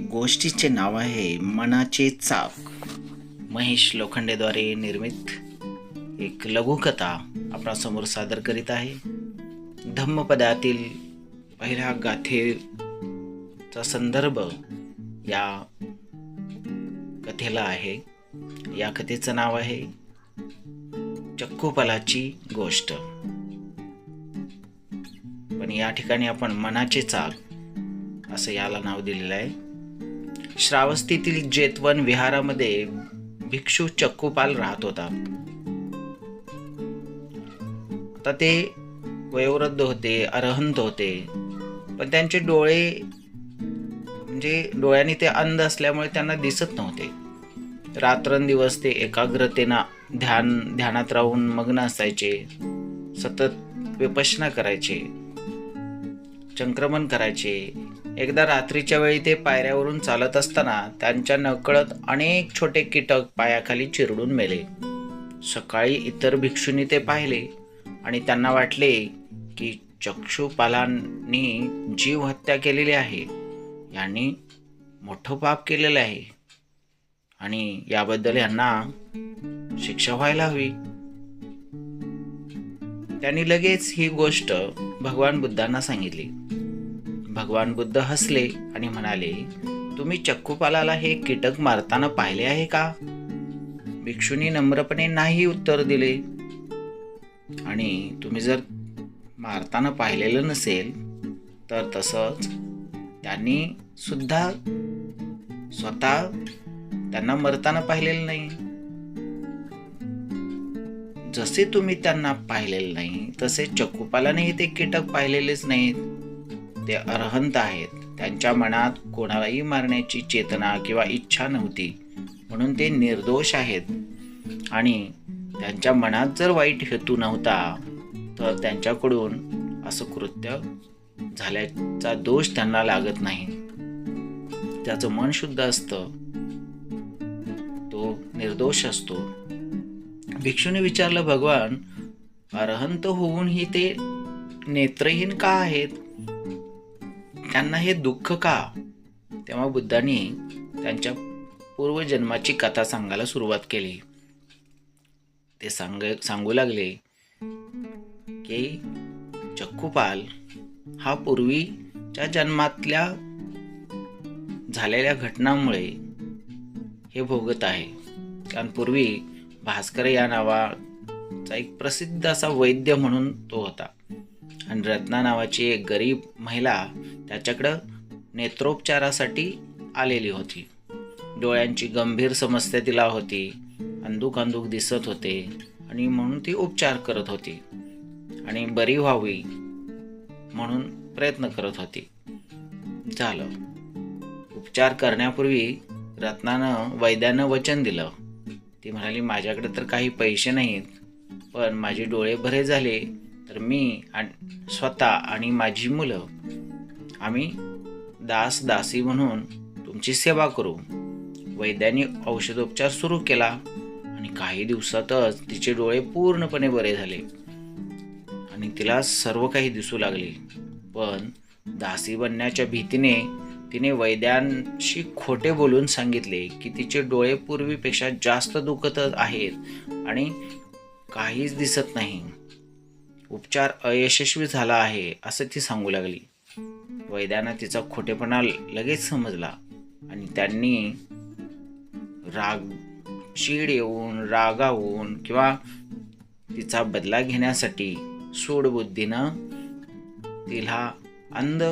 गोष्टीचे नाव आहे मनाचे चाक. महेश लोखंडेद्वारे निर्मित एक लघुकथा आपणासमोर सादर करीत आहे. धम्मपदातील पहिल्या गाथेचा संदर्भ या कथेला आहे. या कथेचं नाव आहे चक्कूपलाची गोष्ट. पण या ठिकाणी आपण मनाचे चाक असं याला नाव दिलेलं आहे. श्रावस्तीतील जेतवन विहारामध्ये भिक्षू चक्कूपाल राहत होता. आता ते वयोवृद्ध होते अरहंत होते. पण त्यांचे डोळे म्हणजे डोळ्यांनी ते अंध असल्यामुळे त्यांना दिसत नव्हते. रात्रंदिवस ते एकाग्रतेनं ध्यान ध्यानात राहून मग्न असायचे. सतत विपशना करायचे. संक्रमण करायचे. एकदा रात्रीच्या वेळी ते पायऱ्यावरून चालत असताना त्यांच्या नकळत अनेक छोटे कीटक पायाखाली चिरडून मेले. सकाळी इतर भिक्षूंनी ते पाहिले आणि त्यांना वाटले की चक्षुपालांनी जीव हत्या केलेली आहे. यांनी मोठं पाप केलेलं आहे. आणि याबद्दल यांना शिक्षा व्हायला हवी. त्यांनी लगेच ही गोष्ट भगवान बुद्धांना सांगितली. भगवान बुद्ध हसले आणि म्हणाले तुम्ही चक्कूपालाला हे कीटक मारताना पाहिले आहे का? भिक्षूंनी नम्रपणे नाही उत्तर दिले. आणि तुम्ही जर मारताना पाहिलेलं नसेल तर तसंच त्यांनी सुद्धा स्वतः त्यांना मरताना पाहिलेलं नाही. जसे तुम्ही त्यांना पाहिलेलं नाही तसे चक्कूपालानेही ते कीटक पाहिलेलेच नाहीत. ते अर्हंत आहेत. त्यांच्या मनात कोणालाही मारण्याची चेतना किंवा इच्छा नव्हती. म्हणून ते निर्दोष आहेत. आणि त्यांच्या मनात जर वाईट हेतू नव्हता तर त्यांच्याकडून असं कृत्य झाल्याचा दोष त्यांना लागत नाही. त्याचं मन शुद्ध असतं. तो निर्दोष असतो. भिक्षूने विचारलं भगवान अरहंत होऊनही ते नेत्रहीन का आहेत? त्यांना हे दुःख का? तेव्हा बुद्धांनी त्यांच्या पूर्वजन्माची कथा सांगायला सुरुवात केली. ते सांग सांगू लागले की चक्कूपाल हा पूर्वीच्या जन्मातल्या झालेल्या घटनांमुळे हे भोगत आहे. कारण पूर्वी भास्कर या नावाचा एक प्रसिद्ध असा वैद्य म्हणून तो होता. आणि रत्ना नावाची एक गरीब महिला त्याच्याकडं नेत्रोपचारासाठी आलेली होती. डोळ्यांची गंभीर समस्या तिला होती. अंदूक अंदूक दिसत होते आणि म्हणून ती उपचार करत होती. आणि बरी व्हावी म्हणून प्रयत्न करत होती. झालं. उपचार करण्यापूर्वी रत्नानं वैद्यानं वचन दिलं. ती म्हणाली माझ्याकडे तर काही पैसे नाहीत पण माझे डोळे बरे झाले. तर मी आणि स्वतः आणि माझी मुलं आम्ही दास दासी म्हणून तुमची सेवा करू. वैद्याने औषधोपचार सुरू केला आणि काही दिवसातच तिचे डोळे पूर्णपणे बरे झाले. आणि तिला सर्व काही दिसू लागले. पण दासी बनण्याच्या भीतीने तिने वैद्यांशी खोटे बोलून सांगितले की तिचे डोळे पूर्वीपेक्षा जास्त दुखत आहेत आणि काहीच दिसत नाही. उपचार अयशस्वी झाला आहे असं ती सांगू लागली. वैद्यांना तिचा खोटेपणा लगेच समजला आणि त्यांनी राग चीड येऊन रागावून किंवा तिचा बदला घेण्यासाठी सूडबुद्धीनं तिला अंध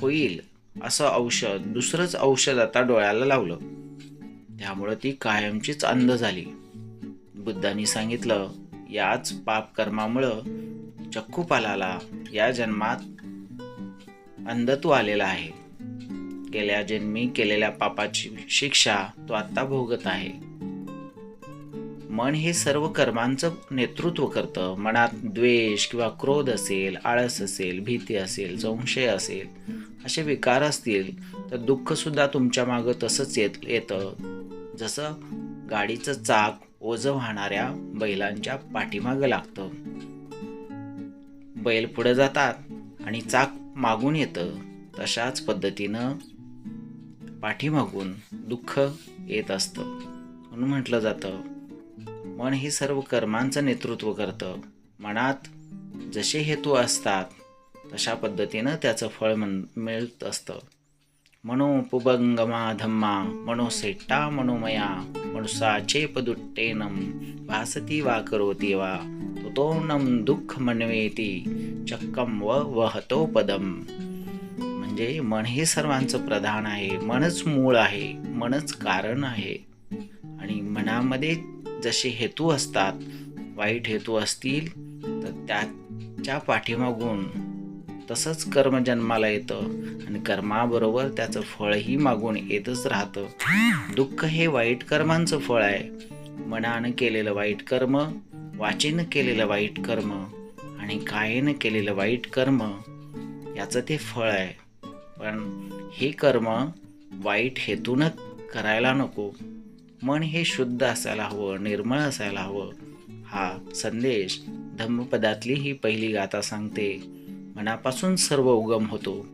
होईल असं औषध दुसरंच औषध आता डोळ्याला लावलं. त्यामुळं ती कायमचीच अंध झाली. बुद्धांनी सांगितलं याच पापकर्मामुळं चक्कूपालाला या जन्मात अंधत्व आलेला आहे. गेल्या जन्मी केलेल्या पापाची शिक्षा तो आता भोगत आहे. मन हे सर्व कर्मांचं नेतृत्व करतं. मनात द्वेष किंवा क्रोध असेल आळस असेल भीती असेल संशय असेल असे विकार असतील तर दुःख सुद्धा तुमच्या मागं तसंच येत येतं. जसं गाडीचं चाक ओझं वाहणाऱ्या बैलांच्या पाठीमागं लागतं. बैल पुढे जातात आणि चाक मागून येतं. तशाच पद्धतीनं पाठीमागून दुःख येत असतं. म्हणून म्हटलं जातं मन हे सर्व कर्मांचं नेतृत्व करतं. मनात जसे हेतू असतात तशा पद्धतीनं त्याचं फळ मन मिळत असतं. मनोपुबंगमा धम्मा मनोसेट्टा मनोमया मनुसाचे पदुट्टेनम भासती वा करोती वा तुतोनम दुःख मनवेती चक्कम व वहतो पदम म्हणजे मन हे सर्वांचं प्रधान आहे मनच मूळ आहे मनच कारण आहे. आणि मनामध्ये जसे हेतू असतात वाईट हेतू असतील तर त्याच्या पाठीमागून तसंच कर्म जन्माला येतं. आणि कर्माबरोबर त्याचं फळही मागून येतच राहतं. दुःख हे वाईट कर्मांचं फळ आहे. मनानं केलेलं वाईट कर्म वाचेनं केलेलं वाईट कर्म आणि कायेनं केलेलं वाईट कर्म याचं ते फळ आहे. पण हे कर्म वाईट हेतूनच करायला नको. मन हे शुद्ध असायला हवं निर्मळ असायला हवं. हा संदेश धम्मपदातली ही पहिली गाथा सांगते. मनापासून सर्व उगम होतो.